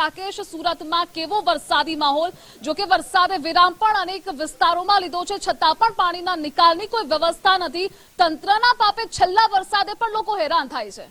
રાકેશ, સુરતમાં કેવો વરસાદી માહોલ? જો કે વરસાદે વિરામ પણ અનેક વિસ્તારોમાં લીધો છે. છતાં પણ પાણીના નિકાલની કોઈ વ્યવસ્થા નથી. તંત્રના પાપે છેલ્લા વરસાદે પણ લોકો હેરાન થાય છે.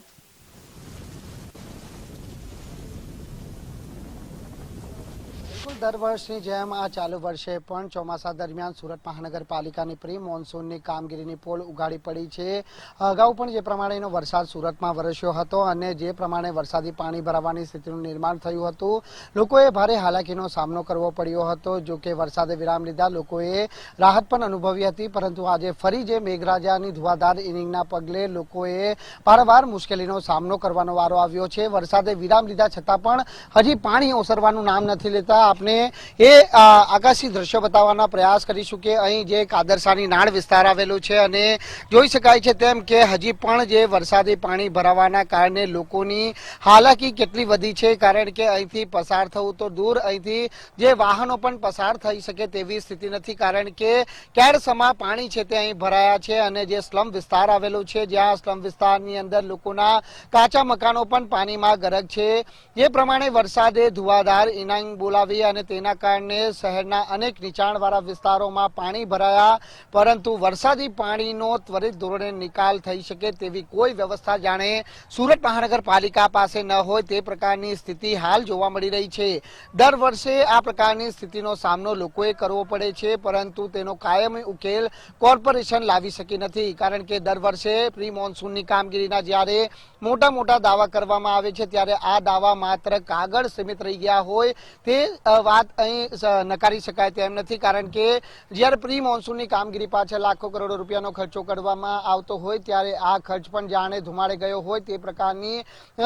બિલકુલ દર વર્ષની જેમ આ ચાલુ વર્ષે પણ ચોમાસા દરમિયાન સુરત મહાનગરપાલિકાની પ્રી મોન્સૂનની કામગીરીની પોલ ઉગાડી પડી છે. અગાઉ પણ જે પ્રમાણેનો વરસાદ સુરતમાં વરસ્યો હતો અને જે પ્રમાણે વરસાદી પાણી ભરાવાની સ્થિતિનું નિર્માણ થયું હતું, લોકોએ ભારે હાલાકીનો સામનો કરવો પડ્યો હતો. જો કે વરસાદે વિરામ લીધા, લોકોએ રાહત પણ અનુભવી હતી, પરંતુ આજે ફરી જે મેઘરાજાની ધુવાધાર ઇનિંગના પગલે લોકોએ વારંવાર મુશ્કેલીનો સામનો કરવાનો વારો આવ્યો છે. વરસાદે વિરામ લીધા છતાં પણ હજી પાણી ઓસરવાનું નામ નથી લેતા. આપણે એ આકાશી દ્રશ્ય બતાવવાના પ્રયાસ કરીશું કે અહીં જે કાદરસાની નાળ વિસ્તાર આવેલો છે અને જોઈ શકાય છે તેમ કે હજી પણ જે વરસાદી પાણી ભરાવાના કારણે લોકોની હાલાકી કેટલી વધી છે, કારણ કે અહીંથી પસાર થવું તો દૂર, અહીંથી જે વાહનો પણ પસાર થઈ શકે તેવી સ્થિતિ નથી, કારણ કે કેરસમા પાણી છે તે અહીં ભરાયા છે અને જે સ્લમ વિસ્તાર આવેલો છે, જ્યાં સ્લમ વિસ્તારની અંદર લોકોના કાચા મકાનો પણ પાણીમાં ગરક છે. જે પ્રમાણે વરસાદે ધુવાધાર, ઇનાંગ બોલાવી અને તેના કારણે શહેરના અનેક નીચાણવાળા વિસ્તારોમાં પાણી ભરાયા, પરંતુ વરસાદી પાણીનો ત્વરિત ધોરણે નિકાલ થઈ શકે તેવી કોઈ વ્યવસ્થા જાણે સુરત મહાનગરપાલિકા પાસે ન હોય તે પ્રકારની સ્થિતિ હાલ જોવા મળી રહી છે. દર વર્ષે આ પ્રકારની સ્થિતિનો સામનો લોકોએ કરવો પડે છે, પરંતુ તેનો કાયમી ઉકેલ કોર્પોરેશન લાવી શકી નથી, કારણ કે દર વર્ષે પ્રી મોન્સૂનની કામગીરીના જ્યારે મોટા મોટા દાવા કરવામાં આવે છે, ત્યારે આ દાવા માત્ર કાગળ સીમિત રહી ગયા હોય તે વાત અહીં નકારી શકાય તેમ નથી, કારણ કે જ્યારે પ્રી મોન્સૂનની કામગીરી પાછળ લાખો કરોડો રૂપિયાનો ખર્ચો કરવામાં આવતો હોય, ત્યારે આ ખર્ચ પણ જાણે ધુમાડે ગયો હોય તે પ્રકારની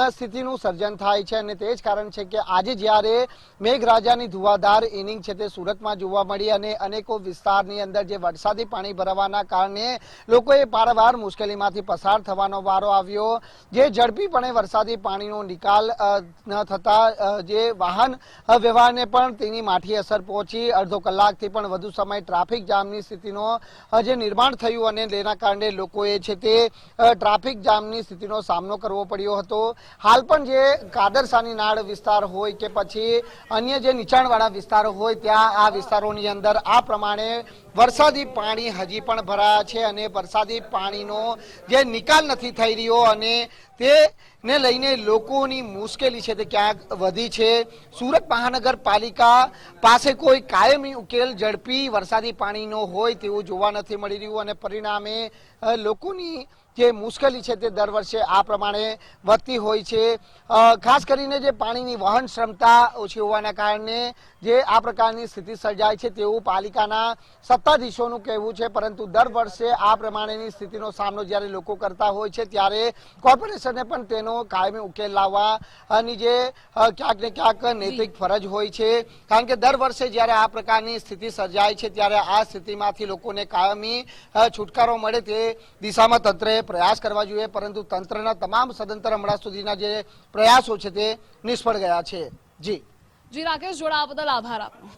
સ્થિતિનું સર્જન થાય છે. અને તે જ કારણ છે કે આજે જ્યારે મેઘરાજાની ધુવાધાર ઇનિંગ છે તે સુરતમાં જોવા મળી અને અનેકો વિસ્તારની અંદર જે વરસાદી પાણી ભરાવાના કારણે લોકોએ પારવાર મુશ્કેલીમાંથી પસાર થવાનો વારો આવ્યો. જે ઝડપીપણે વરસાદી પાણીનો નિકાલ ન થતા જે વાહન વ્યવહારને પણ તેની માઠી અસર પહોંચી. અડધો કલાકથી પણ વધુ સમય ટ્રાફિક જામની સ્થિતિનો જે નિર્માણ થયું અને તેના કારણે લોકોએ છે તે ટ્રાફિક જામની સ્થિતિનો સામનો કરવો પડ્યો હતો. હાલ પણ જે કાદરસાની નાળ વિસ્તાર હોય કે પછી અન્ય જે નીચાણવાળા વિસ્તારો હોય, ત્યાં આ વિસ્તારોની અંદર આ પ્રમાણે વરસાદી પાણી હજી પણ ભરાયા છે અને વરસાદી પાણીનો જે નિકાલ નથી થઈ રહ્યો અને તેને લઈને લોકોની મુશ્કેલી છે તે ક્યાંક વધી છે. સુરત મહાનગરપાલિકા પાસે કોઈ કાયમી ઉકેલ ઝડપી વરસાદી પાણીનો હોય તેવું જોવા નથી મળી રહ્યું અને પરિણામે લોકોની જે મુશ્કેલી છે તે દર વર્ષે આ પ્રમાણે વધતી હોય છે. ખાસ કરીને જે પાણીની વહન ક્ષમતા ઓછી હોવાના કારણે જે આ પ્રકારની સ્થિતિ સર્જાય છે તેવું પાલિકાના સત્તાધીશોનું કહેવું છે. પરંતુ દર વર્ષે આ પ્રમાણેની સ્થિતિનો સામનો જ્યારે લોકો કરતા હોય છે ત્યારે કોર્પોરેશને પણ તેનો કાયમી ઉકેલ લાવવાની જે અ, ક્યાંક ને ક્યાંક નૈતિક ફરજ હોય છે. કારણ કે દર વર્ષે જ્યારે આ પ્રકારની સ્થિતિ સર્જાય છે ત્યારે આ સ્થિતિમાંથી લોકોને કાયમી છુટકારો મળે તે દિશામાં પ્રયાસ કરવા જોઈએ, પરંતુ તંત્રના તમામ સદંતર હમણાં સુધીના જે પ્રયાસો છે તે નિષ્ફળ ગયા છે. જી. જી, રાકેશ જોડાવા બદલ આભાર આપનો.